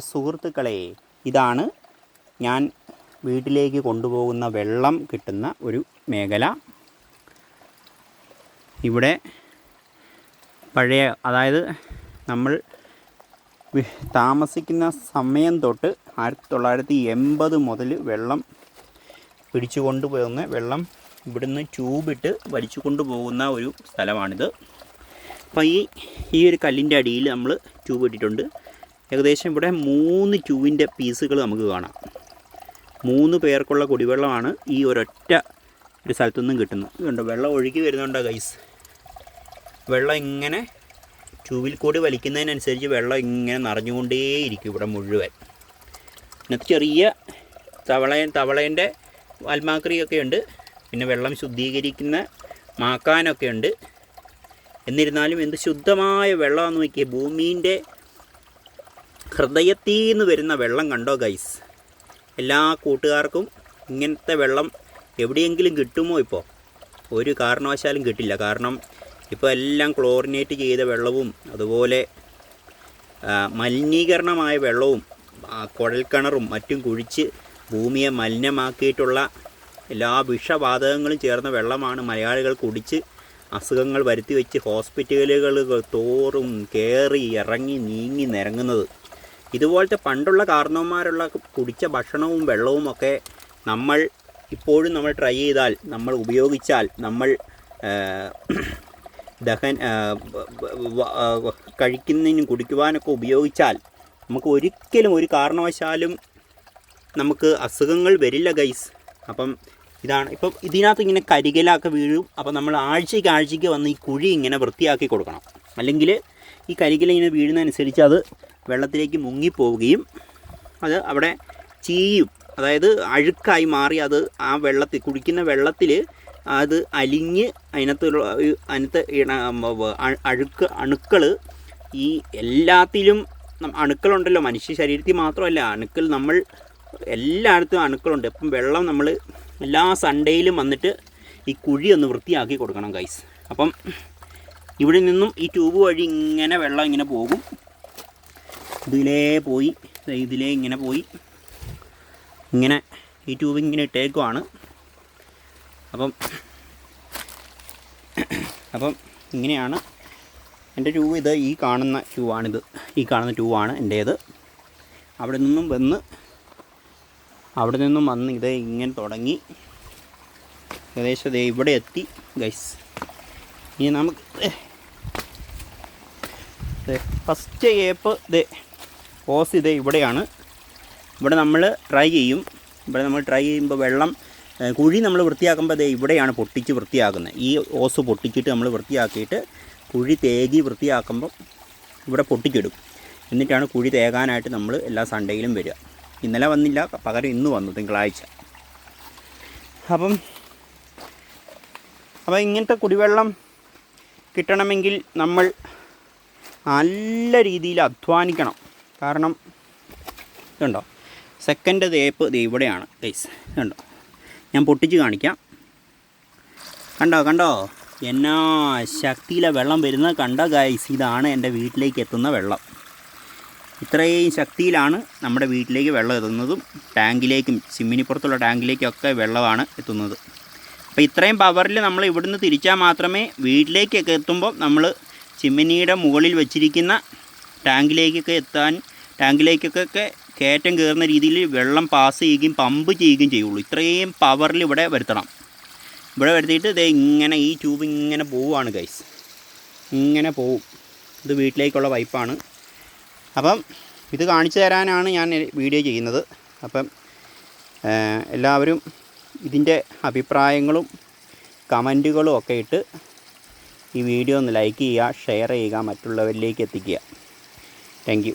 സുഹൃത്തുക്കളെ ഇതാണ് ഞാൻ വീട്ടിലേക്ക് കൊണ്ടുപോകുന്ന വെള്ളം കിട്ടുന്ന ഒരു മേഖല. ഇവിടെ പഴയ അതായത് നമ്മൾ താമസിക്കുന്ന സമയം തൊട്ട് ആയിരത്തി തൊള്ളായിരത്തി എൺപത് മുതൽ വെള്ളം പിടിച്ചു കൊണ്ടുപോകുന്ന വെള്ളം ഇവിടുന്ന് ട്യൂബിട്ട് വലിച്ചു കൊണ്ടുപോകുന്ന ഒരു സ്ഥലമാണിത്. അപ്പോൾ ഈ ഈ ഒരു കല്ലിന്റെ അടിയിൽ നമ്മൾ ട്യൂബ് ഇട്ടിട്ടുണ്ട്. ഏകദേശം ഇവിടെ മൂന്ന് ക്യൂവിന്റെ പീസുകൾ നമുക്ക് കാണാം. മൂന്ന് പേർക്കുള്ള കുടിവെള്ളമാണ് ഈ ഒരൊറ്റ ഒരു സ്ഥലത്തുനിന്നും കിട്ടുന്നത്. ഇതുണ്ട് വെള്ളം ഒഴുകി വരുന്നുണ്ടോ ഗൈസ് വെള്ളം ഇങ്ങനെ ട്യൂബിൽ കൂടി വലിക്കുന്നതിനനുസരിച്ച് വെള്ളം ഇങ്ങനെ നിറഞ്ഞുകൊണ്ടേയിരിക്കും ഇവിടെ മുഴുവൻ. പിന്നെ ചെറിയ തവള തവളേന്റെ വാൽമാക്രിയൊക്കെ ഉണ്ട്. പിന്നെ വെള്ളം ശുദ്ധീകരിക്കുന്ന മാക്കാനൊക്കെ ഉണ്ട്. എന്നിരുന്നാലും എന്ത് ശുദ്ധമായ വെള്ളമാണെന്ന് നോക്കിയാൽ ഭൂമീന്റെ ഹൃദയത്തിൽ നിന്ന് വരുന്ന വെള്ളം കണ്ടോ ഗൈസ് എല്ലാ കൂട്ടുകാർക്കും ഇങ്ങനത്തെ വെള്ളം എവിടെയെങ്കിലും കിട്ടുമോ ഇപ്പോൾ ഒരു കാരണവശാലും കിട്ടില്ല. കാരണം ഇപ്പോൾ എല്ലാം ക്ലോറിനേറ്റ് ചെയ്ത വെള്ളവും അതുപോലെ മലിനീകരണമായ വെള്ളവും കുഴൽ കുഴൽക്കിണറും മറ്റും കുഴിച്ച് ഭൂമിയെ മലിനമാക്കിയിട്ടുള്ള എല്ലാ വിഷവാതകങ്ങളും ചേർന്ന വെള്ളമാണ് മലയാളികൾ കുടിച്ച് അസുഖങ്ങൾ വരുത്തി വെച്ച് ഹോസ്പിറ്റലുകൾ തോറും കയറി ഇറങ്ങി നീങ്ങി നിരങ്ങുന്നത്. ഇതുപോലത്തെ പണ്ടുള്ള കാർന്നവന്മാരുള്ള കുടിച്ച ഭക്ഷണവും വെള്ളവും ഒക്കെ നമ്മൾ ഇപ്പോഴും നമ്മൾ ട്രൈ ചെയ്താൽ നമ്മൾ ഉപയോഗിച്ചാൽ നമ്മൾ ദഹൻ കഴിക്കുന്നതിനും കുടിക്കുവാനൊക്കെ ഉപയോഗിച്ചാൽ നമുക്ക് ഒരിക്കലും ഒരു കാരണവശാലും നമുക്ക് അസുഖങ്ങൾ വരില്ല ഗൈസ് അപ്പം ഇതാണ് ഇപ്പം ഇതിനകത്ത് ഇങ്ങനെ കരികലൊക്കെ വീഴും. അപ്പം നമ്മൾ ആഴ്ചയ്ക്ക് ആഴ്ചയ്ക്ക് വന്ന് ഈ കുഴി ഇങ്ങനെ വൃത്തിയാക്കി കൊടുക്കണം. അല്ലെങ്കിൽ ഈ കരികിലിങ്ങനെ വീഴുന്നതനുസരിച്ച് അത് വെള്ളത്തിലേക്ക് മുങ്ങിപ്പോവുകയും അത് അവിടെ ചീയും അതായത് അഴുക്കായി മാറി അത് ആ വെള്ളത്തിൽ കുടിക്കുന്ന വെള്ളത്തിൽ അത് അലിഞ്ഞ് അതിനകത്തുള്ള അതിനകത്ത് അഴുക്ക് അണുക്കൾ ഈ എല്ലാത്തിലും അണുക്കളുണ്ടല്ലോ. മനുഷ്യ ശരീരത്തിൽ മാത്രമല്ല അണുക്കൾ നമ്മൾ എല്ലായിടത്തും അണുക്കളുണ്ട്. അപ്പം വെള്ളം നമ്മൾ എല്ലാ സൺഡേയിലും വന്നിട്ട് ഈ കുഴി ഒന്ന് വൃത്തിയാക്കി കൊടുക്കണം ഗൈസ് അപ്പം ഇവിടെ നിന്നും ഈ ട്യൂബ് വഴി ഇങ്ങനെ വെള്ളം ഇങ്ങനെ പോകും. ഇതിലേ പോയി. ഇതിലേ ഇങ്ങനെ പോയി. ഇങ്ങനെ ഈ ട്യൂബ് ഇങ്ങനെ ഇട്ടേക്കുവാണ്. അപ്പം അപ്പം ഇങ്ങനെയാണ് എന്റെ ട്യൂബ് ഇത് ഈ കാണുന്ന ട്യൂബാണിത് ഈ കാണുന്ന ട്യൂബാണ് എന്റേത്. അവിടെ നിന്നും വന്ന് അവിടെ നിന്നും വന്ന് ഇത് ഇങ്ങനെ തുടങ്ങി. ഏകദേശം ഇവിടെ എത്തി ഗൈസ് ഇനി നമുക്ക് ഫസ്റ്റ് ഏപ്പ് ഇത് ഓസ് ഇത് ഇവിടെയാണ്. ഇവിടെ നമ്മൾ ട്രൈ ചെയ്യും. ഇവിടെ നമ്മൾ ട്രൈ ചെയ്യുമ്പോൾ വെള്ളം കുഴി നമ്മൾ വൃത്തിയാക്കുമ്പോൾ ദേ ഇവിടെയാണ് പൊട്ടിച്ച് വൃത്തിയാക്കുന്നത്. ഈ ഓസ് പൊട്ടിച്ചിട്ട് നമ്മൾ വൃത്തിയാക്കിയിട്ട് കുഴി തേകി വൃത്തിയാക്കുമ്പോൾ ഇവിടെ പൊട്ടിച്ചിടും. എന്നിട്ടാണ് കുഴി തേകാനായിട്ട് നമ്മൾ എല്ലാ സൺഡേയിലും വരിക. ഇന്നലെ വന്നില്ല പകരം ഇന്ന് വന്നു തിങ്കളാഴ്ച. അപ്പം അപ്പം ഇങ്ങനത്തെ കുടിവെള്ളം കിട്ടണമെങ്കിൽ നമ്മൾ നല്ല രീതിയിൽ അധ്വാനിക്കണം. കാരണം ഇതുണ്ടോ സെക്കൻഡ് തേപ്പ് ദേ ഇവിടെയാണ് ഗൈസ് ഇതുണ്ടോ ഞാൻ പൊട്ടിച്ച് കാണിക്കാം. കണ്ടോ കണ്ടോ? എന്നാ ശക്തിയിലെ വെള്ളം വരുന്നത് കണ്ടോ ഗൈസ് ഇതാണ് എന്റെ വീട്ടിലേക്ക് എത്തുന്ന വെള്ളം. ഇത്രയും ശക്തിയിലാണ് നമ്മുടെ വീട്ടിലേക്ക് വെള്ളം എത്തുന്നതും ടാങ്കിലേക്കും ചിമ്മിനിപ്പുറത്തുള്ള ടാങ്കിലേക്കൊക്കെ വെള്ളമാണ് എത്തുന്നത്. അപ്പോൾ ഇത്രയും പവറിൽ നമ്മൾ ഇവിടുന്ന് തിരിച്ചാൽ മാത്രമേ വീട്ടിലേക്കൊക്കെ എത്തുമ്പോൾ നമ്മൾ ചിമ്മിനിയുടെ മുകളിൽ വെച്ചിരിക്കുന്ന ടാങ്കിലേക്കൊക്കെ എത്താൻ ടാങ്കിലേക്കൊക്കെ കയറ്റം കയറുന്ന രീതിയിൽ വെള്ളം പാസ് ചെയ്യുകയും പമ്പ് ചെയ്യുകയും ചെയ്യുള്ളൂ. ഇത്രയും പവറിൽ ഇവിടെ വരുത്തണം. ഇവിടെ വരുത്തിയിട്ട് ഇത് ഇങ്ങനെ ഈ ട്യൂബ് ഇങ്ങനെ പോവുകയാണ് ഗൈസ് ഇങ്ങനെ പോവും. ഇത് വീട്ടിലേക്കുള്ള പൈപ്പാണ് അപ്പം ഇത് കാണിച്ചു തരാനാണ് ഞാൻ വീഡിയോ ചെയ്യുന്നത്. അപ്പം എല്ലാവരും ഇതിന്റെ അഭിപ്രായങ്ങളും കമന്റുകളും ഒക്കെ ഇട്ട് ഈ വീഡിയോ ഒന്ന് ലൈക്ക് ചെയ്യുക ഷെയർ ചെയ്യുക മറ്റുള്ളവരിലേക്ക് എത്തിക്കുക. താങ്ക്